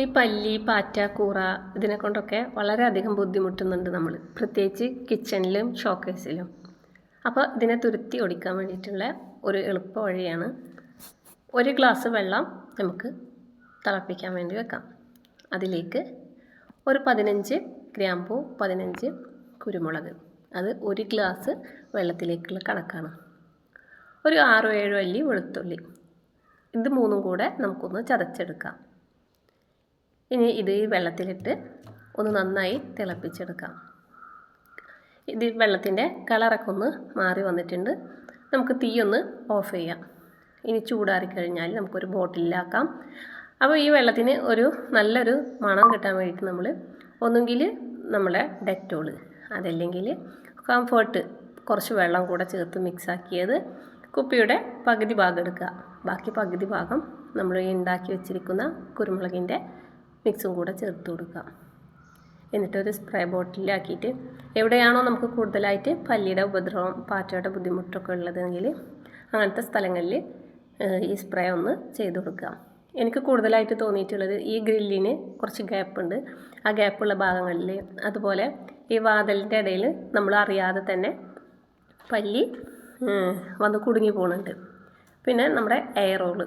ഈ പല്ലി പാറ്റ കൂറ ഇതിനെ കൊണ്ടൊക്കെ വളരെയധികം ബുദ്ധിമുട്ടുന്നുണ്ട് നമ്മൾ പ്രത്യേകിച്ച് കിച്ചണിലും ഷോക്കേസിലും. അപ്പോൾ ഇതിനെ തുരുത്തി ഒടിക്കാൻ വേണ്ടിയിട്ടുള്ള ഒരു എളുപ്പ വഴിയാണ് ഒരു ഗ്ലാസ് വെള്ളം നമുക്ക് തിളപ്പിക്കാൻ വേണ്ടി വെക്കാം. അതിലേക്ക് ഒരു പതിനഞ്ച് ഗ്രാമ്പൂ പതിനഞ്ച് കുരുമുളക്. അത് ഒരു ഗ്ലാസ് വെള്ളത്തിലേക്കുള്ള കണക്കാണ്. ഒരു ആറോ ഏഴോ അല്ലി വെളുത്തുള്ളി. ഇത് മൂന്നും കൂടെ നമുക്കൊന്ന് ചതച്ചെടുക്കാം. ഇനി ഇത് ഈ വെള്ളത്തിലിട്ട് ഒന്ന് നന്നായി തിളപ്പിച്ചെടുക്കാം. ഇത് വെള്ളത്തിന്റെ കളറൊക്കെ ഒന്ന് മാറി വന്നിട്ടുണ്ട്. നമുക്ക് തീ ഒന്ന് ഓഫ് ചെയ്യാം. ഇനി ചൂടാറി കഴിഞ്ഞാൽ നമുക്കൊരു ബോട്ടിലാക്കാം അപ്പോൾ ഈ വെള്ളത്തിന് ഒരു നല്ലൊരു മണം കിട്ടാൻ വേണ്ടിയിട്ട് നമ്മൾ ഒന്നുകിൽ നമ്മുടെ ഡെറ്റോൾ അതല്ലെങ്കിൽ കംഫേർട്ട് കുറച്ച് വെള്ളം കൂടെ ചേർത്ത് മിക്സാക്കിയത് കുപ്പിയുടെ പകുതി ഭാഗം എടുക്കുക. ബാക്കി പകുതി ഭാഗം നമ്മൾ ഉണ്ടാക്കി വെച്ചിരിക്കുന്ന കുരുമുളകിന്റെ മിക്സും കൂടെ ചേർത്ത് കൊടുക്കുക. എന്നിട്ടൊരു സ്പ്രേ ബോട്ടിലാക്കിയിട്ട് എവിടെയാണോ നമുക്ക് കൂടുതലായിട്ട് പല്ലിയുടെ ഉപദ്രവം പാറ്റയുടെ ബുദ്ധിമുട്ടൊക്കെ ഉള്ളതെങ്കിൽ അങ്ങനത്തെ സ്ഥലങ്ങളിൽ ഈ സ്പ്രേ ഒന്ന് ചെയ്ത് കൊടുക്കുക. എനിക്ക് കൂടുതലായിട്ട് തോന്നിയിട്ടുള്ളത് ഈ ഗ്രില്ലിന് കുറച്ച് ഗ്യാപ്പുണ്ട് ആ ഗ്യാപ്പുള്ള ഭാഗങ്ങളിൽ അതുപോലെ ഈ വാതിലിന്റെ ഇടയിൽ നമ്മൾ അറിയാതെ തന്നെ പല്ലി വന്ന് കുടുങ്ങി പോകുന്നുണ്ട് പിന്നെ നമ്മുടെ എയർ റോൾ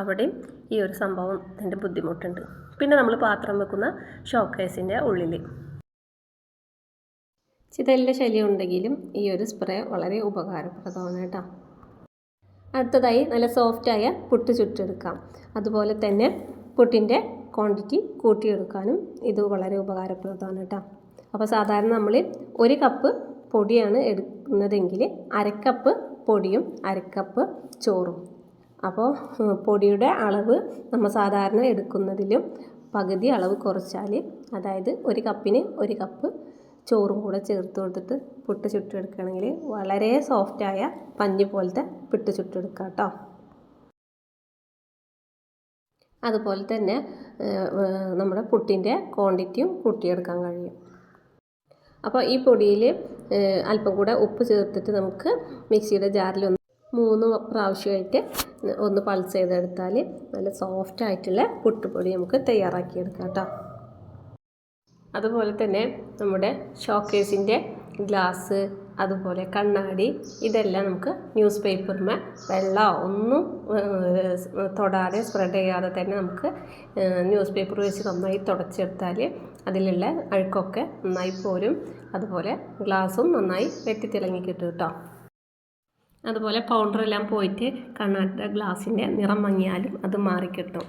അവിടെയും ഈ ഒരു സംഭവത്തിന്റെ ബുദ്ധിമുട്ടുണ്ട്. പിന്നെ നമ്മൾ പാത്രം വെക്കുന്ന ഷോക്കേസിന്റെ ഉള്ളിൽ ചിതലിന്റെ ശല്യം ഉണ്ടെങ്കിലും ഈ ഒരു സ്പ്രേ വളരെ ഉപകാരപ്രദമാണ് കേട്ടോ അടുത്തതായി നല്ല സോഫ്റ്റായ പുട്ട് ചുട്ടെടുക്കാം. അതുപോലെ തന്നെ പുട്ടിന്റെ ക്വാണ്ടിറ്റി കൂട്ടിയെടുക്കാനും ഇത് വളരെ ഉപകാരപ്രദമാണ് കേട്ടോ അപ്പോൾ സാധാരണ നമ്മൾ ഒരു കപ്പ് പൊടിയാണ് എടുക്കുന്നതെങ്കിൽ അരക്കപ്പ് പൊടിയും അരക്കപ്പ് ചോറും. അപ്പോൾ പൊടിയുടെ അളവ് നമ്മൾ സാധാരണ എടുക്കുന്നതിലും പകുതി അളവ് കുറച്ചാൽ അതായത് ഒരു കപ്പിന് ഒരു കപ്പ് ചോറും കൂടെ ചേർത്ത് കൊടുത്തിട്ട് പുട്ട് ചുട്ടെടുക്കുകയാണെങ്കിൽ വളരെ സോഫ്റ്റായ പഞ്ഞി പോലത്തെ പുട്ട് ചുട്ടെടുക്കാം കേട്ടോ. അതുപോലെ തന്നെ നമ്മുടെ പുട്ടിന്റെ ക്വാണ്ടിറ്റിയും കൂട്ടിയെടുക്കാൻ കഴിയും. അപ്പോൾ ഈ പൊടിയിൽ അല്പം കൂടെ ഉപ്പ് ചേർത്തിട്ട് നമുക്ക് മിക്സിയുടെ ജാറിൽ ഒന്ന് മൂന്ന് പ്രാവശ്യമായിട്ട് ഒന്ന് പൾസ് ചെയ്തെടുത്താൽ നല്ല സോഫ്റ്റ് ആയിട്ടുള്ള പുട്ടുപൊടി നമുക്ക് തയ്യാറാക്കിയെടുക്കാം കേട്ടോ. അതുപോലെ തന്നെ നമ്മുടെ ഷോക്കേസിന്റെ ഗ്ലാസ് അതുപോലെ കണ്ണാടി ഇതെല്ലാം നമുക്ക് ന്യൂസ് പേപ്പറിന് വെള്ളമോ ഒന്നും തൊടാതെ സ്പ്രെഡ് ചെയ്യാതെ തന്നെ നമുക്ക് ന്യൂസ് പേപ്പർ വെച്ച് നന്നായി തുടച്ചെടുത്താൽ അതിലുള്ള അഴുക്കൊക്കെ നന്നായി പോരും. അതുപോലെ ഗ്ലാസും നന്നായി വെട്ടിത്തിളങ്ങി കിട്ടും കേട്ടോ. അതുപോലെ പൗഡറെല്ലാം പോയിട്ട് കണ്ണാടിയുടെ ഗ്ലാസിന്റെ നിറം മങ്ങിയാലും അത് മാറിക്കിട്ടും.